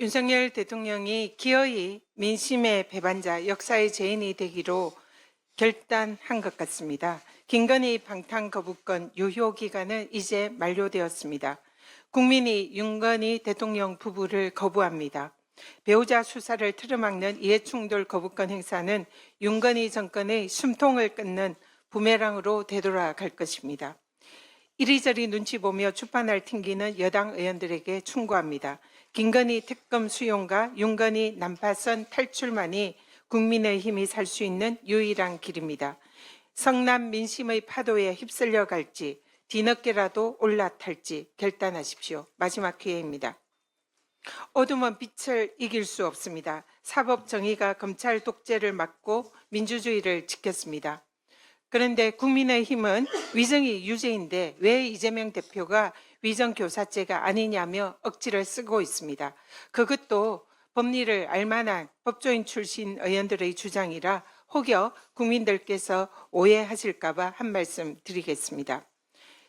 윤석열 대통령이 기어이 민심의 배반자, 역사의 죄인이 되기로 결단한 것 같습니다. 김건희 방탄 거부권 유효 기간은 이제 만료되었습니다. 국민이 윤건희 대통령 부부를 거부합니다. 배우자 수사를 틀어막는 이해충돌 거부권 행사는 윤건희 정권의 숨통을 끊는 부메랑으로 되돌아갈 것입니다. 이리저리 눈치 보며 주판을 튕기는 여당 의원들에게 충고합니다. 김건희 특검 수용과 윤건희 난파선 탈출만이 국민의힘이 살 수 있는 유일한 길입니다. 성남 민심의 파도에 휩쓸려 갈지 뒤늦게라도 올라탈지 결단하십시오. 마지막 기회입니다. 어둠은 빛을 이길 수 없습니다. 사법 정의가 검찰 독재를 막고 민주주의를 지켰습니다. 그런데 국민의힘은 위정이 유죄인데 왜 이재명 대표가 위정 교사죄가 아니냐며 억지를 쓰고 있습니다. 그것도 법리를 알만한 법조인 출신 의원들의 주장이라 혹여 국민들께서 오해하실까봐 한 말씀 드리겠습니다.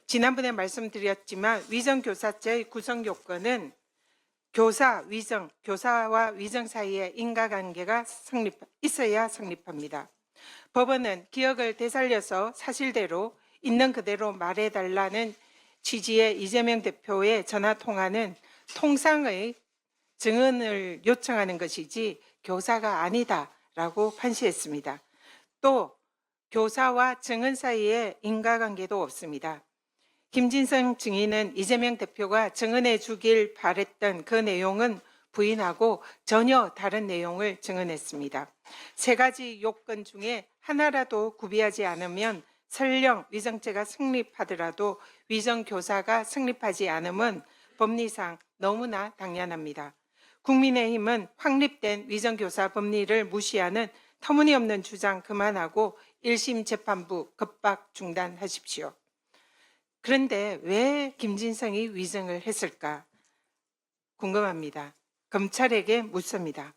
지난번에 말씀드렸지만 위정교사죄의 구성 요건은 교사, 위정, 교사와 위정 사이에 인과관계가 성립, 있어야 성립합니다. 법원은 기억을 되살려서 사실대로 있는 그대로 말해달라는 취지의 이재명 대표의 전화 통화는 통상의 증언을 요청하는 것이지 교사가 아니다라고 판시했습니다. 또 교사와 증언 사이에 인과관계도 없습니다. 김진성 증인은 이재명 대표가 증언해 주길 바랬던 그 내용은 부인하고 전혀 다른 내용을 증언했습니다. 세 가지 요건 중에 하나라도 구비하지 않으면 설령 위정죄가 성립하더라도 위정교사가 성립하지 않음은 법리상 너무나 당연합니다. 국민의힘은 확립된 위정교사 법리를 무시하는 터무니없는 주장 그만하고 1심 재판부 급박 중단하십시오. 그런데 왜 김진성이 위정을 했을까 궁금합니다. 검찰에게 묻습니다.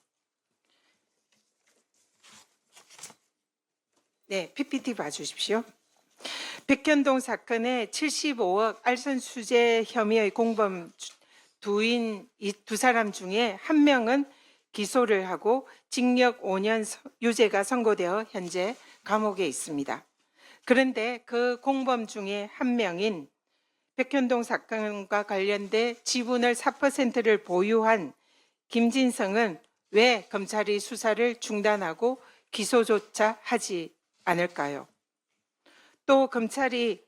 네, PPT 봐주십시오. 백현동 사건의 75억 알선 수재 혐의의 공범 주- 두인 이두 사람 중에 한 명은 기소를 하고 징역 5년 서- 유죄가 선고되어 현재 감옥에 있습니다. 그런데 그 공범 중에 한 명인 백현동 사건과 관련돼 지분을 4%를 보유한 김진성은 왜 검찰이 수사를 중단하고 기소조차 하지 않을까요? 또 검찰이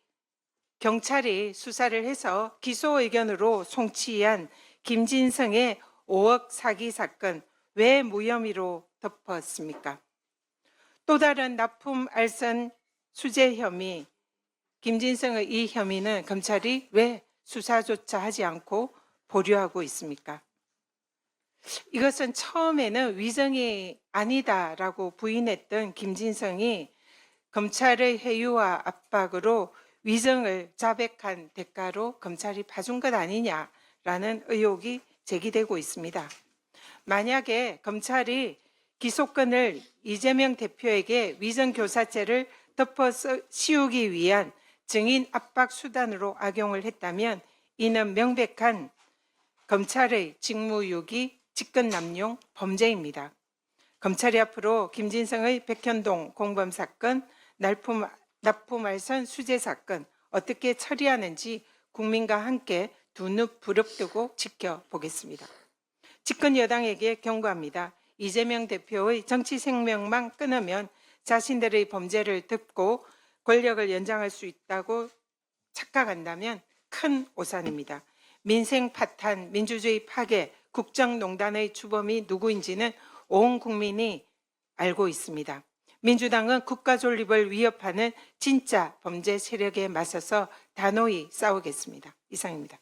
경찰이 수사를 해서 기소 의견으로 송치한 김진성의 5억 사기 사건 왜 무혐의로 덮었습니까? 또 다른 납품 알선 수재 혐의 김진성의 이 혐의는 검찰이 왜 수사조차 하지 않고 보류하고 있습니까? 이것은 처음에는 위정이 아니다라고 부인했던 김진성이 검찰의 회유와 압박으로 위정을 자백한 대가로 검찰이 봐준 것 아니냐라는 의혹이 제기되고 있습니다. 만약에 검찰이 기소권을 이재명 대표에게 위정교사죄를 덮어 씌- 씌우기 위한 증인 압박 수단으로 악용을 했다면 이는 명백한 검찰의 직무유기, 직권남용 범죄입니다. 검찰이 앞으로 김진성의 백현동 공범 사건, 납품, 납품 알선 수재 사건 어떻게 처리하는지 국민과 함께 두 눈 부릅뜨고 지켜보겠습니다. 집권 여당에게 경고합니다. 이재명 대표의 정치 생명만 끊으면 자신들의 범죄를 덮고 권력을 연장할 수 있다고 착각한다면 큰 오산입니다. 민생 파탄, 민주주의 파괴, 국정농단의 주범이 누구인지는 온 국민이 알고 있습니다. 민주당은 국가 존립을 위협하는 진짜 범죄 세력에 맞서서 단호히 싸우겠습니다. 이상입니다.